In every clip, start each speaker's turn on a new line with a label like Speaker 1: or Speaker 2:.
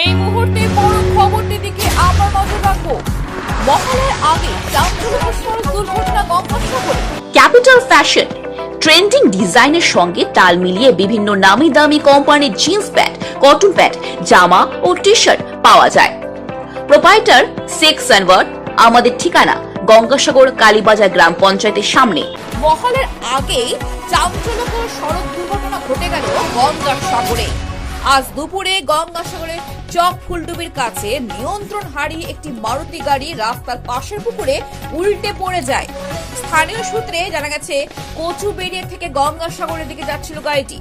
Speaker 1: এই মুহূর্তে বড় খবরটি দিকে আমরা নজর রাখব। মহলের আগে চাঞ্চল্যকর দুর্ঘটনা গঙ্গাসাগরে
Speaker 2: ক্যাপিটাল ফ্যাশন ট্রেন্ডিং ডিজাইনের সঙ্গে তাল মিলিয়ে বিভিন্ন নামি দামি কোম্পানির জিন্স প্যান্ট কটন প্যান্ট জামা ও টি শার্ট পাওয়া যায়। প্রোপাইটার শেখ সানওয়ার আমাদের ঠিকানা গঙ্গাসাগর কালীবাজার গ্রাম পঞ্চায়েতের সামনে।
Speaker 1: মহলের আগেই চাঞ্চল্যকর সড়ক দুর্ঘটনা ঘটে গেল গঙ্গাসাগরে আজ দুপুরে গঙ্গাসাগরের চক ফুলডুবির কাছে নিয়ন্ত্রণ হারিয়ে একটি মারুতি গাড়ি রাস্তার পাশের পুকুরে উল্টে পড়ে যায়। স্থানীয় সূত্রে জানা গেছে কচুবেড়িয়া থেকে গঙ্গাসাগরের দিকে যাচ্ছিল গাড়িটি।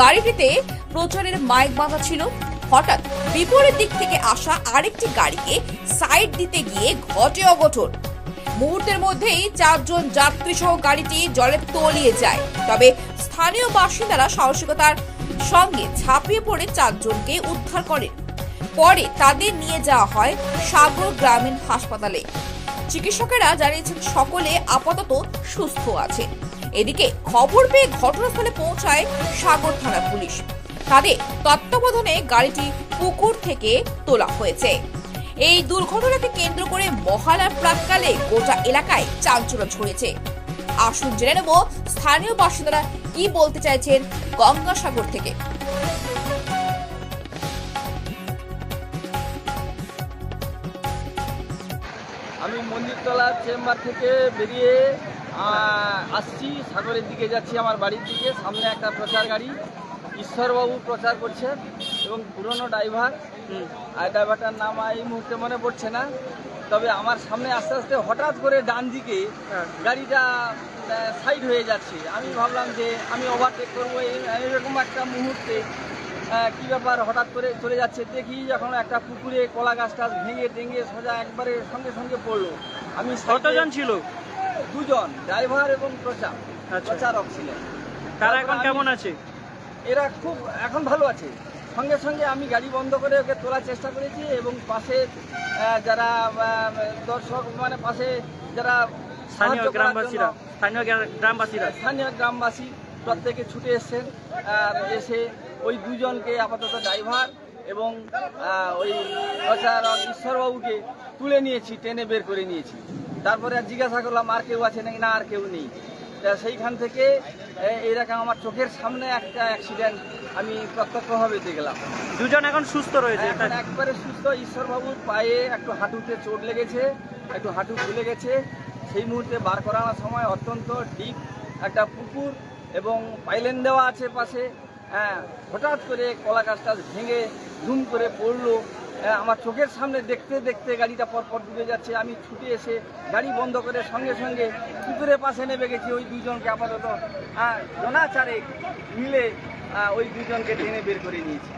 Speaker 1: গাড়িটিতে প্রচারের মাইক বাঁধা ছিল। হঠাৎ বিপরীত দিক থেকে আসা আরেকটি গাড়িকে সাইড দিতে গিয়ে ঘটে অঘটন। মুহূর্তের মধ্যেই চারজন যাত্রী সহ গাড়িটি জলে তলিয়ে যায়। তবে স্থানীয় বাসিন্দারা সাহসিকতার সঙ্গে ঝাঁপিয়ে পড়ে চারজনকে উদ্ধার করেন পরে তাদের নিয়ে যাওয়া হয় সাগর গ্রামীণ হাসপাতালে। চিকিৎসকেরা জানিয়েছেন সকলে আপাতত সুস্থ আছে। এদিকে খবর পেয়ে ঘটনাস্থলে পৌঁছায় সাগর থানা পুলিশ। তাদের তত্ত্বাবধানে গাড়িটি পুকুর থেকে তোলা হয়েছে। এই দুর্ঘটনাকে কেন্দ্র করে মহালয়ার প্রাককালে গোটা এলাকায় চাঞ্চল্য ছড়িয়েছে। আসুন জেনে নেব স্থানীয় বাসিন্দারা কি বলতে চাইছেন গঙ্গাসাগর থেকে।
Speaker 3: আমি মন্দিরতলা চেম্বার থেকে বেরিয়ে আসছি সাগরের দিকে যাচ্ছি আমার বাড়ির দিকে সামনে একটা প্রচার গাড়ি ঈশ্বরবাবু প্রচার করছে এবং পুরনো ড্রাইভার। আর ড্রাইভারটার নাম এই মুহূর্তে মনে পড়ছে না। তবে আমার সামনে আস্তে আস্তে হঠাৎ করে ডান দিকে গাড়িটা সাইড হয়ে যাচ্ছে। আমি ভাবলাম যে আমি ওভারটেক করব। এরকম একটা মুহূর্তে কি ব্যাপার? হঠাৎ করে চলে যাচ্ছে। দেখি যখন একটা পুকুরে কলা গাছটা ভেঙে টেঙে সোজা একবারে সঙ্গে সঙ্গে পড়ল। আমি
Speaker 4: কতজন ছিল?
Speaker 3: দুজন ড্রাইভার এবং প্রচার
Speaker 4: আচ্ছা।
Speaker 3: প্রচারক ছিলেন।
Speaker 4: তারা এখন কেমন আছে?
Speaker 3: এরা খুব এখন ভালো আছে। সঙ্গে সঙ্গে আমি গাড়ি বন্ধ করে ওকে তোলার চেষ্টা করেছি এবং পাশে যারা দর্শক মানে পাশে যারা
Speaker 4: স্থানীয় গ্রামবাসীরা স্থানীয় গ্রামবাসীরা।
Speaker 3: স্থানীয় গ্রামবাসী প্রত্যেকে ছুটে এসছেন আর এসে ওই দুজনকে আপাতত ড্রাইভার এবং ওই প্রচারক ঈশ্বরবাবুকে তুলে নিয়েছি টেনে বের করে নিয়েছি। তারপরে আর জিজ্ঞাসা করলাম আর কেউ আছে নাকি? না আর কেউ নেই। সেইখান থেকে এইরকম আমার চোখের সামনে একটা অ্যাক্সিডেন্ট আমি প্রত্যক্ষভাবে দেখলাম।
Speaker 4: দুজন এখন সুস্থ রয়েছে
Speaker 3: এখন একবারে সুস্থ ঈশ্বরবাবুর পায়ে একটু হাঁটুতে চোট লেগেছে একটু হাঁটু ফুলে গেছে। সেই মুহূর্তে বার করানোর সময় অত্যন্ত ডিপ একটা পুকুর এবং পাইলেন দেওয়া আছে পাশে। হ্যাঁ হঠাৎ করে কলা গাছটা ভেঙে ধুম করে পড়ল। আমার চোখের সামনে দেখতে দেখতে গাড়িটা পরপর ডুবে যাচ্ছে। আমি ছুটে এসে গাড়ি বন্ধ করে সঙ্গে সঙ্গে পুকুরের পাশে নেমে গেছি ওই দুজনকে আপাতত। হ্যাঁ জনাচারে মিলে ওই দুজনকে টেনে বের করে নিয়েছি।